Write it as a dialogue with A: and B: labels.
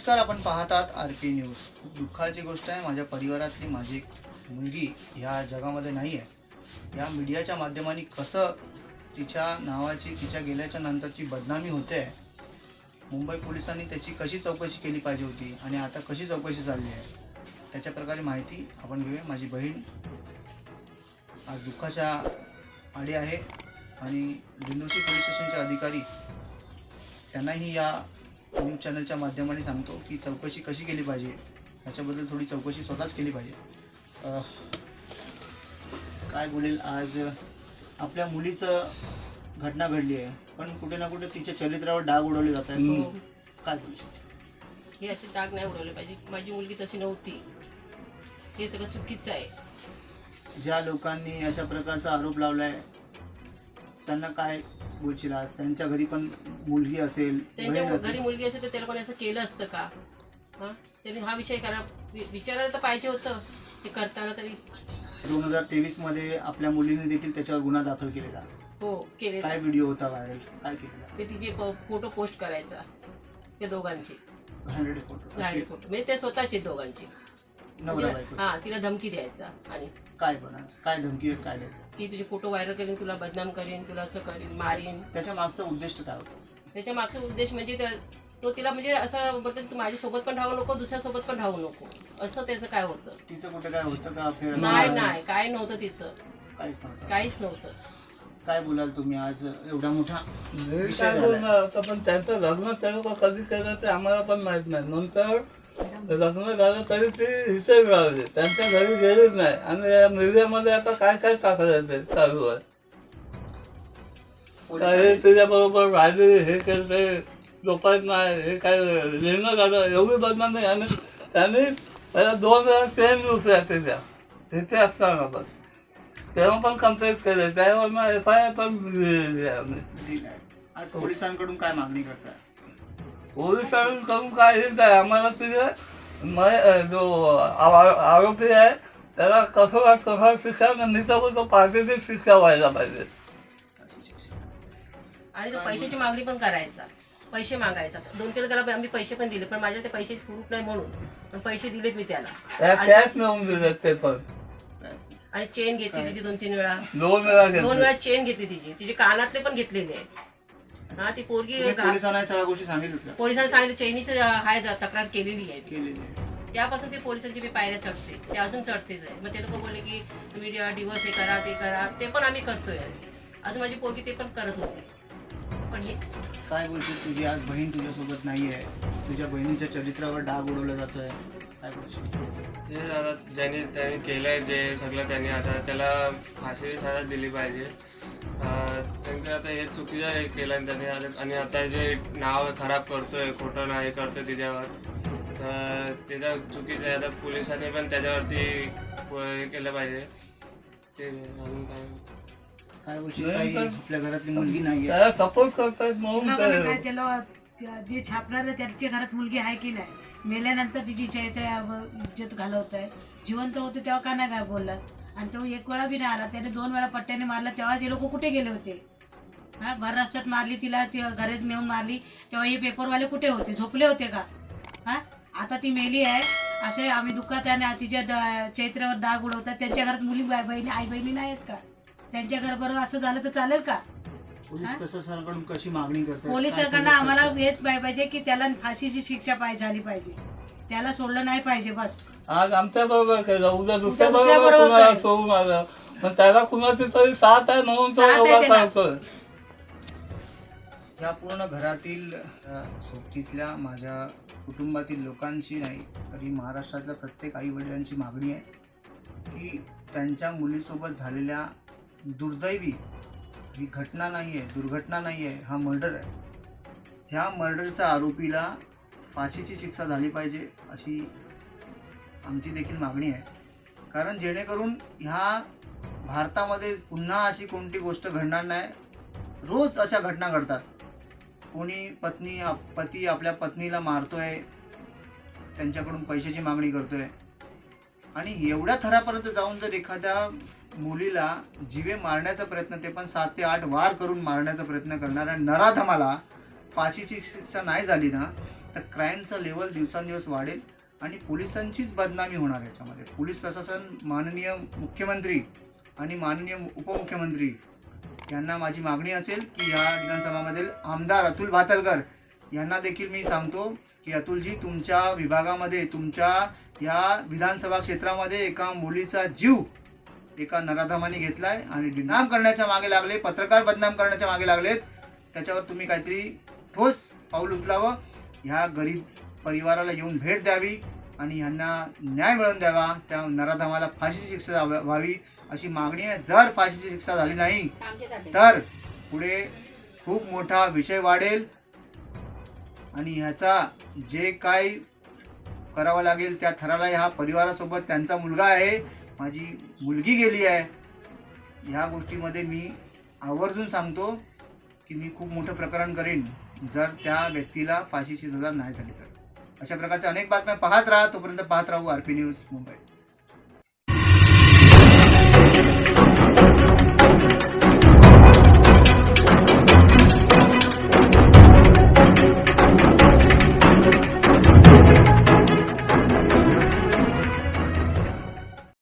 A: नमस्कार आपण पाहतात आर पी न्यूज. खूप दुःखाची गोष्ट आहे माझ्या परिवारातली माझी एक मुलगी ह्या जगामध्ये नाही आहे या मीडियाच्या माध्यमाने कसं तिच्या नावाची तिच्या गेल्याच्या नंतरची बदनामी होते आहे मुंबई पोलिसांनी त्याची कशी चौकशी केली पाहिजे होती आणि आता कशी चौकशी चालली आहे त्याच्या प्रकारे माहिती आपण घेऊया. माझी बहीण आज दुःखाच्या आडी आहे आणि दिंडोशी पोलीस स्टेशनचे अधिकारी त्यांनाही या न्यूज चॅनलच्या माध्यमाने सांगतो की चौकशी कशी केली पाहिजे? याच्याबद्दल थोडी चौकशी स्वतःच केली पाहिजे. काय बोलेल आज? आपल्या मुलीचं घटना घडली आहे. पण कुठे ना कुठे तिच्या चरित्रावर डाग उडवले जात आहेत.
B: हो.
A: काय बोलू शकतो?
B: हे असे डाग नाही उडवले पाहिजे. माझी मुलगी तशी नव्हती. हे सगळं चुकीचं आहे.
A: ज्या लोकांनी अशा प्रकारचा आरोप लावलाय त्यांना काय त्यांच्या घरी पण मुलगी असेल
B: त्यांच्या
A: बहीण
B: घरी मुलगी असेल तर त्या लोकांनी असं केलं असतं का? हा? त्यांनी हा विषय करा. वि- विचारायला तर पाहिजे होतं. हे करताना तरी.
A: दोन हजार तेवीसमध्ये आपल्या मुलीने देखील त्याच्यावर गुन्हा दाखल केलेला.
B: हो केलेलं.
A: काय व्हिडिओ होता व्हायरल काय केलेला?
B: ते तिचे फोटो पोस्ट करायचा. त्या दोघांची.
A: फोटो
B: फोटो म्हणजे ते स्वतःचे दोघांची.
A: नवरा
B: तिला-
A: बायको
B: हा तिला धमकी द्यायचा आणि
A: काय बनायचं काय धमकी काय द्यायचं?
B: ती तुझे फोटो व्हायरल करीन तुला बदनाम करीन तुला असं करीन मारीन.
A: त्याच्या मागचा उद्दिष्ट काय होतं?
B: त्याच्या मागचा उद्देश म्हणजे त्या- तो तिला म्हणजे असं बोलतो की तू माझ्यासोबत पण राहू नको दुसऱ्यासोबत पण राहू नको. असं त्याचं काय होतं?
A: तिचं कुठे काय होतं का
B: नाही नाही काय नव्हतं तिचं.
A: काहीच नव्हतं.
B: काहीच नव्हतं.
A: काय बोलाल तुम्ही आज? एवढा मोठा विषय
C: काय
A: झालाय.
C: बोलणार? आता पण त्यांचं लग्न त्यानं का? कधी केलं ते आम्हाला पण माहीत नाही. नंतर झालं तरी ते इथे मिळाले त्यांच्या घरी गेलीच नाही. आणि या मीडियामध्ये आता काय काय टाकलं ते चालू आहे? तुझ्याबरोबर राहिले हे केलं नाही हे काय लिहिणं झालं? एवढी बदनाम. नाही आणि त्यांनी त्याला दोन वेळा ट्रेन दुसऱ्या त्याच्या इथे असताना पण. तेव्हा पण कंप्लेंट केले. त्यावर एफ आय आर पण लिहिली आम्ही.
A: पोलिसांकडून काय मागणी करताय
C: पोलिसांकडून काय हेच आहे आम्हाला तिथे जो आरोपी आहे त्याला कठोरात कठोर शिक्षा तर तो फाशीची शिक्षा व्हायला पाहिजे.
B: आणि तो पैशाची मागणी पण करायचा. पैसे मागायचा. दोन तीन त्याला आम्ही पैसे पण दिले पण माझ्या ते पैसे प्रूफ नाही म्हणून. पण पैसे दिलेत मी त्याला.
C: कॅश मिळवून दिले ते पण.
B: आणि चेन घेतली तिची दोन तीन वेळा.
C: दोन वेळा
B: दोन वेळा चेन घेतली तिची. तिचे कानातले पण घेतलेले. आहेत हा ती पोरगी
A: तुम्ही पोलिसांना या सगळ्या गोष्टी सांगितलं का?
B: पोलिसांनी सांगितलं चैनीचं हाय जा- तक्रार केलेली आहे. मी.
A: केलेली आहे.
B: त्यापासून ते पोलिसांची मी पायऱ्या चढते. ते अजून चढतेच आहे मग ते लोक बोलले की तुम्ही डिवोर्स हे करा ते करा. ते पण आम्ही करतोय. अजून माझी पोरगी ते पण करत होती. पण हे
A: काय बोलशील तुझी? आज बहीण तुझ्यासोबत नाही आहे तुझ्या बहिणीच्या चरित्रावर डाग उडवला जातोय. काय बोलशील?
D: ते आता ज्यांनी त्यांनी केलंय जे सगळं त्यांनी आता त्याला फाशी सजा दिली पाहिजे. त्यांचं आता हे चुकीचं हे केलं आणि त्यांनी आता- आणि आता जे नाव खराब करतोय खोटं नाही हे करतोय तिच्यावर तर त्याचं चुकीचं आहे. आता पोलिसांनी पण त्याच्यावरती हे केलं पाहिजे. ते अजून काय?
A: काय बोलशील? आपल्या घरातली मुलगी नाही आहे
C: त्याला सपोर्ट करतायत म्हणून
E: बघा ना
C: ते-
E: काय त्याला त्या- जे छापणार त्यांच्या घरात मुलगी आहे की नाही मेल्यानंतर तिची चैत्र इज्जत घालवत आहे जिवंत होते तेव्हा का नाही काय बोलला आणि तो एक वेळा बी नाही आला त्याने दोन वेळा पट्ट्याने मारला तेव्हा ते लोक कुठे गेले होते? हा भर रस्त्यात मारली तिला ती घरात नेऊन मारली. तेव्हा हे पेपरवाले कुठे होते? झोपले होते का? हा? आता ती मेली आहे. असे आम्ही दुःखात आणि तिच्या द- चैत्रावर दाग उडवतात. त्यांच्या घरात मुली बाय- बहिणी आई बहिणी नाही आहेत का? त्यांच्या घरबरोबर असं झालं तर चालेल का?
A: पोलीस
E: हा?
A: प्रशासनाकडून कशी मागणी
E: पोलिसांकडनं आम्हाला हेच पाहिजे पाहिजे की त्याला फाशीची शिक्षा पाहिजे झाली पाहिजे. त्याला सोडलं नाही पाहिजे बस.
C: आज आमच्या बरोबर केलं उद्या दुसऱ्या
E: दुसऱ्या
C: बरोबर
E: बरोबर
C: कुणाला
E: करेल.
C: सोडून आलं पण त्याला कुणाची तरी साथ आहे म्हणून तो
A: ह्या पूर्ण घरातील सोबतीतल्या माझ्या कुटुंबातील लोकांची नाही तरी महाराष्ट्रातल्या प्रत्येक आईवडिलांची मागणी आहे की त्यांच्या मुलीसोबत झालेल्या दुर्दैवी ही घटना नाही आहे दुर्घटना नाही आहे हा मर्डर आहे. ह्या मर्डरच्या आरोपीला फाशीची शिक्षा झाली पाहिजे अशी आमची देखील मागणी आहे. कारण जेणेकरून ह्या भारतामध्ये पुन्हा अशी कोणती गोष्ट घडणार नाही रोज अशा घटना घडतात. कोणी पत्नी आप- पती आपल्या पत्नीला मारतोय त्यांच्याकडून पैशाची मागणी करतोय. आणि एवढ्या थरापर्यंत जाऊन जर एखाद्या मुलीला जिवे मारण्याचा प्रयत्न ते पण सात ते आठ वार करून मारण्याचा प्रयत्न करणाऱ्या नराधमाला फाशीची शिक्षा नाही झाली ना तर क्राईमचं लेवल दिवसांदिवस वाढेल आणि पोलिसांचीच बदनामी होणार याच्यामध्ये. पोलीस प्रशासन माननीय मुख्यमंत्री आणि माननीय उपमुख्यमंत्री यांना माझी मागणी असेल की या विधानसभामधील आमदार अतुल भातलकर यांना देखील मी सांगतो की अतुलजी तुमच्या विभागामध्ये तुमच्या या विधानसभा क्षेत्रामध्ये एका मुलीचा जीव एका नराधमाने घेतलाय आणि डिनाम करण्याच्या मागे लागले पत्रकार बदनाम करण्याच्या मागे लागलेत. त्याच्यावर तुम्ही काहीतरी ठोस पाऊल उचलावं. ह्या गरीब परिवाराला येऊन भेट द्यावी आणि ह्यांना न्याय मिळवून द्यावा. त्या नराधमाला फाशी शिक्षा व्हा- व्हावी. अशी मागणी आहे. जर फाशीची शिक्षा झाली नाही तर पुढे खूप मोठा विषय वाढेल. आणि ह्याचा जे काय करावं लागेल त्या थराला ह्या परिवारासोबत त्यांचा मुलगा आहे. माझी मुलगी गेली आहे. ह्या गोष्टीमध्ये मी आवर्जून सांगतो की मी खूप मोठं प्रकरण करेन. जर त्या व्यक्तीला फाशीची सजा नाही झाली तर. अशा प्रकारच्या अनेक बातम्या पाहत राहा. तोपर्यंत पाहत राहू आर पी न्यूज मुंबई.